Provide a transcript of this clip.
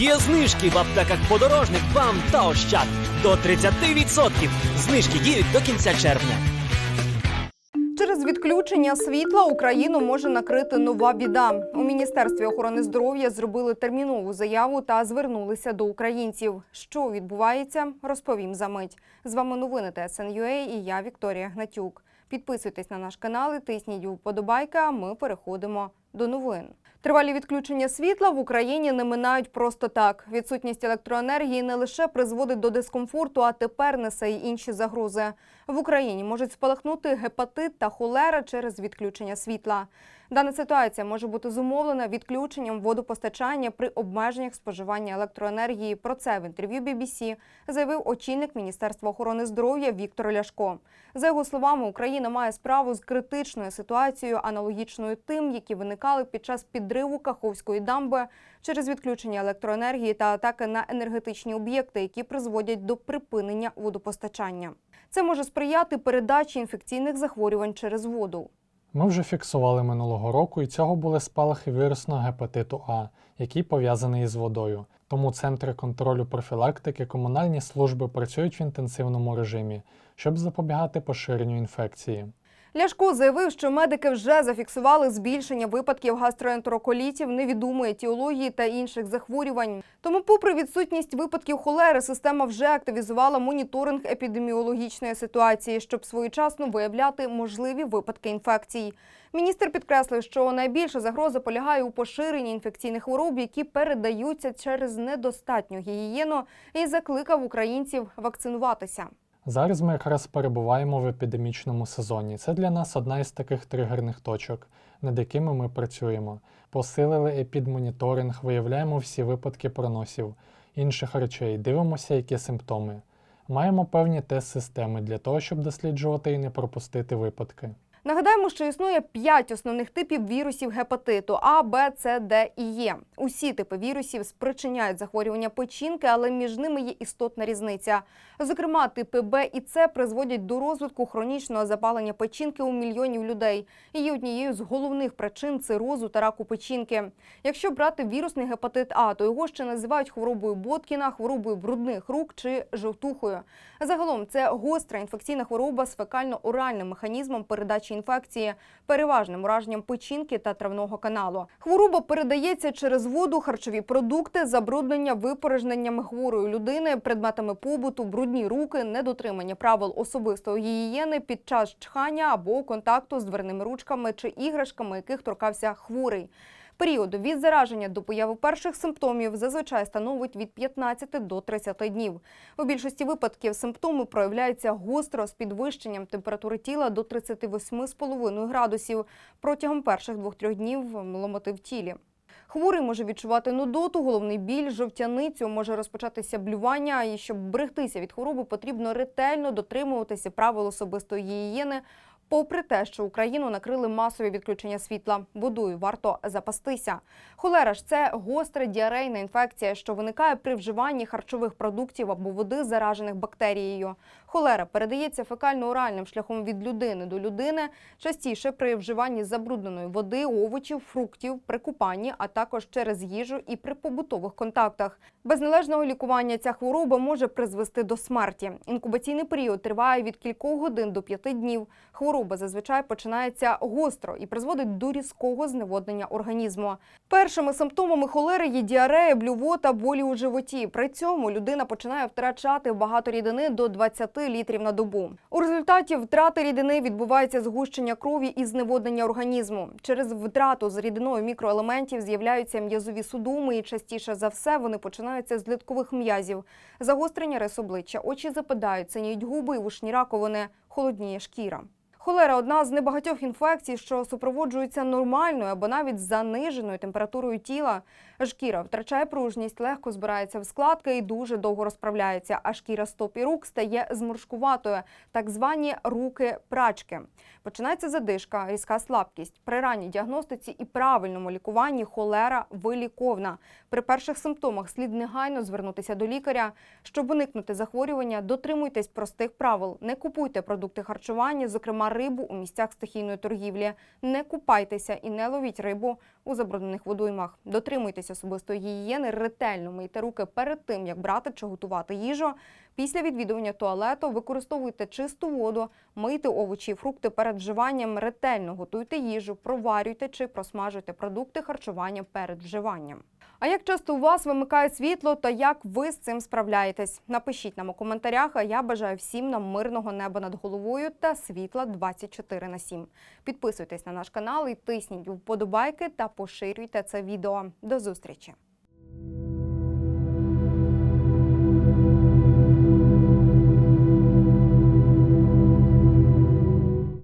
Є знижки в аптеках подорожник вам та ощад до 30%. Знижки діють до кінця червня. Через відключення світла Україну може накрити нова біда. У міністерстві охорони здоров'я зробили термінову заяву та звернулися до українців. Що відбувається, розповім за мить. З вами новини ТСНЮА і я Вікторія Гнатюк. Підписуйтесь на наш канал і тисніть вподобайка. Ми переходимо до новин. Тривалі відключення світла в Україні не минають просто так. Відсутність електроенергії не лише призводить до дискомфорту, а тепер несе й інші загрози. В Україні можуть спалахнути гепатит та холера через відключення світла. Дана ситуація може бути зумовлена відключенням водопостачання при обмеженнях споживання електроенергії. Про це в інтерв'ю BBC заявив очільник Міністерства охорони здоров'я Віктор Ляшко. За його словами, Україна має справу з критичною ситуацією, аналогічною тим, які виникали під час підриву Каховської дамби через відключення електроенергії та атаки на енергетичні об'єкти, які призводять до припинення водопостачання. Це може сприяти передачі інфекційних захворювань через воду. Ми вже фіксували минулого року, і цього були спалахи вірусного гепатиту А, який пов'язаний із водою. Тому центри контролю профілактики, комунальні служби працюють в інтенсивному режимі, щоб запобігати поширенню інфекції. Ляшко заявив, що медики вже зафіксували збільшення випадків гастроентероколітів, невідомої етіології та інших захворювань. Тому, попри відсутність випадків холери, система вже активізувала моніторинг епідеміологічної ситуації, щоб своєчасно виявляти можливі випадки інфекцій. Міністр підкреслив, що найбільша загроза полягає у поширенні інфекційних хвороб, які передаються через недостатню гігієну, і закликав українців вакцинуватися. Зараз ми якраз перебуваємо в епідемічному сезоні. Це для нас одна із таких тригерних точок, над якими ми працюємо. Посилили епідмоніторинг, виявляємо всі випадки проносів, інших речей, дивимося, які симптоми. Маємо певні тест-системи для того, щоб досліджувати і не пропустити випадки. Нагадаємо, що існує п'ять основних типів вірусів гепатиту А, Б, С, Д і Е. Усі типи вірусів спричиняють захворювання печінки, але між ними є істотна різниця. Зокрема, типи Б і С призводять до розвитку хронічного запалення печінки у мільйонів людей і є однією з головних причин цирозу та раку печінки. Якщо брати вірусний гепатит А, то його ще називають хворобою Боткіна, хворобою брудних рук чи жовтухою. Загалом це гостра інфекційна хвороба з фекально-оральним механізмом передачі інфекції, переважним ураженням печінки та травного каналу. Хвороба передається через воду, харчові продукти, забруднення випорожненнями хворої людини, предметами побуту, брудні руки, недотримання правил особистої гігієни під час чхання або контакту з дверними ручками чи іграшками, яких торкався хворий. Період від зараження до появи перших симптомів зазвичай становить від 15 до 30 днів. У більшості випадків симптоми проявляються гостро з підвищенням температури тіла до 38,5 градусів протягом перших 2-3 днів ломоти в тілі. Хворий може відчувати нудоту, головний біль, жовтяницю, може розпочатися блювання. І щоб берегтися від хвороби, потрібно ретельно дотримуватися правил особистої гігієни. Попри те, що Україну накрили масові відключення світла, водою варто запастися. Холера ж це гостра діарейна інфекція, що виникає при вживанні харчових продуктів або води, заражених бактерією. Холера передається фекально-оральним шляхом від людини до людини, частіше при вживанні забрудненої води, овочів, фруктів, при купанні, а також через їжу і при побутових контактах. Без належного лікування ця хвороба може призвести до смерті. Інкубаційний період триває від кількох годин до п'яти днів. Хвороба зазвичай починається гостро і призводить до різкого зневоднення організму. Першими симптомами холери є діарея, блювота, болі у животі. При цьому людина починає втрачати багато рідини до 20 літрів на добу. У результаті втрати рідини відбувається згущення крові і зневоднення організму. Через втрату з рідиною мікроелементів з'являються м'язові судоми, і частіше за все вони починаються з литкових м'язів. Загострення рис обличчя, очі западають, синіють губи вушні раковини, холодніє шкіра. Холера одна з небагатьох інфекцій, що супроводжується нормальною або навіть заниженою температурою тіла. Шкіра втрачає пружність, легко збирається в складки і дуже довго розправляється. А шкіра стоп і рук стає зморшкуватою, так звані руки-прачки. Починається задишка, різка слабкість. При ранній діагностиці і правильному лікуванні холера виліковна. При перших симптомах слід негайно звернутися до лікаря. Щоб уникнути захворювання, дотримуйтесь простих правил. Не купуйте продукти харчування, зокрема рибу у місцях стихійної торгівлі. Не купайтеся і не ловіть рибу у забруднених водоймах. Дотримуйтесь особистої гігієни, ретельно мийте руки перед тим, як брати чи готувати їжу. Після відвідування туалету використовуйте чисту воду, мийте овочі і фрукти перед вживанням, ретельно готуйте їжу, проварюйте чи просмажуйте продукти харчування перед вживанням. А як часто у вас вимикає світло та як ви з цим справляєтесь? Напишіть нам у коментарях. А я бажаю всім нам мирного неба над головою та світла 24 на 7. Підписуйтесь на наш канал і тисніть вподобайки та поширюйте це відео. До зустрічі!